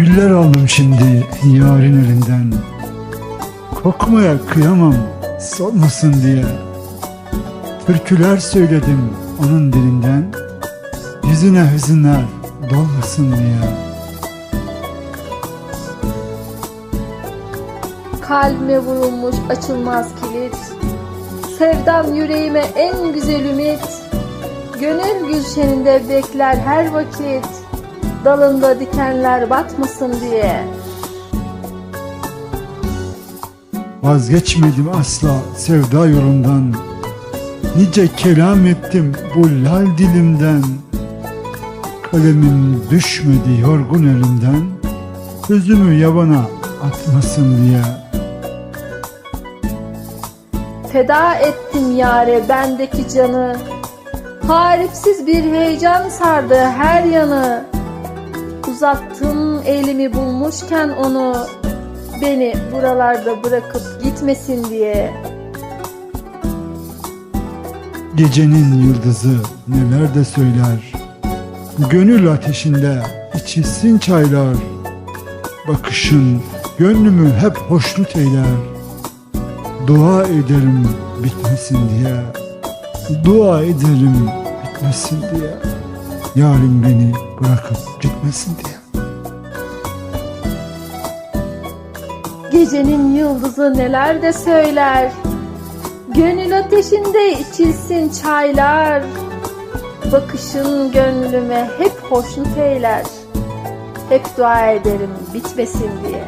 Güller aldım şimdi yarın elinden. Kokmaya kıyamam solmasın diye. Türküler söyledim onun dilinden. Yüzüne hüzünler dolmasın diye. Kalbime vurulmuş açılmaz kilit. Sevdam yüreğime en güzel ümit. Gönül gülşeninde bekler her vakit Dalında dikenler batmasın diye. Vazgeçmedim asla sevda yolundan. Nice kelam ettim bu lal dilimden. Kalemim düşmedi yorgun elimden. Sözümü yabana atmasın diye. Feda ettim yare bendeki canı. Haripsiz bir heyecan sardı her yanı Uzattım elimi bulmuşken onu. Beni buralarda bırakıp gitmesin diye. Gecenin yıldızı neler de söyler. Gönül ateşinde içilsin çaylar. Bakışın gönlümü hep hoşnut eyler. Dua ederim bitmesin diye. Dua ederim bitmesin diye Yarın beni bırakıp gitmesin diye. Gecenin yıldızı neler de söyler. Gönül ateşinde içilsin çaylar. Bakışın gönlüme hep hoşnut eyler. Hep dua ederim bitmesin diye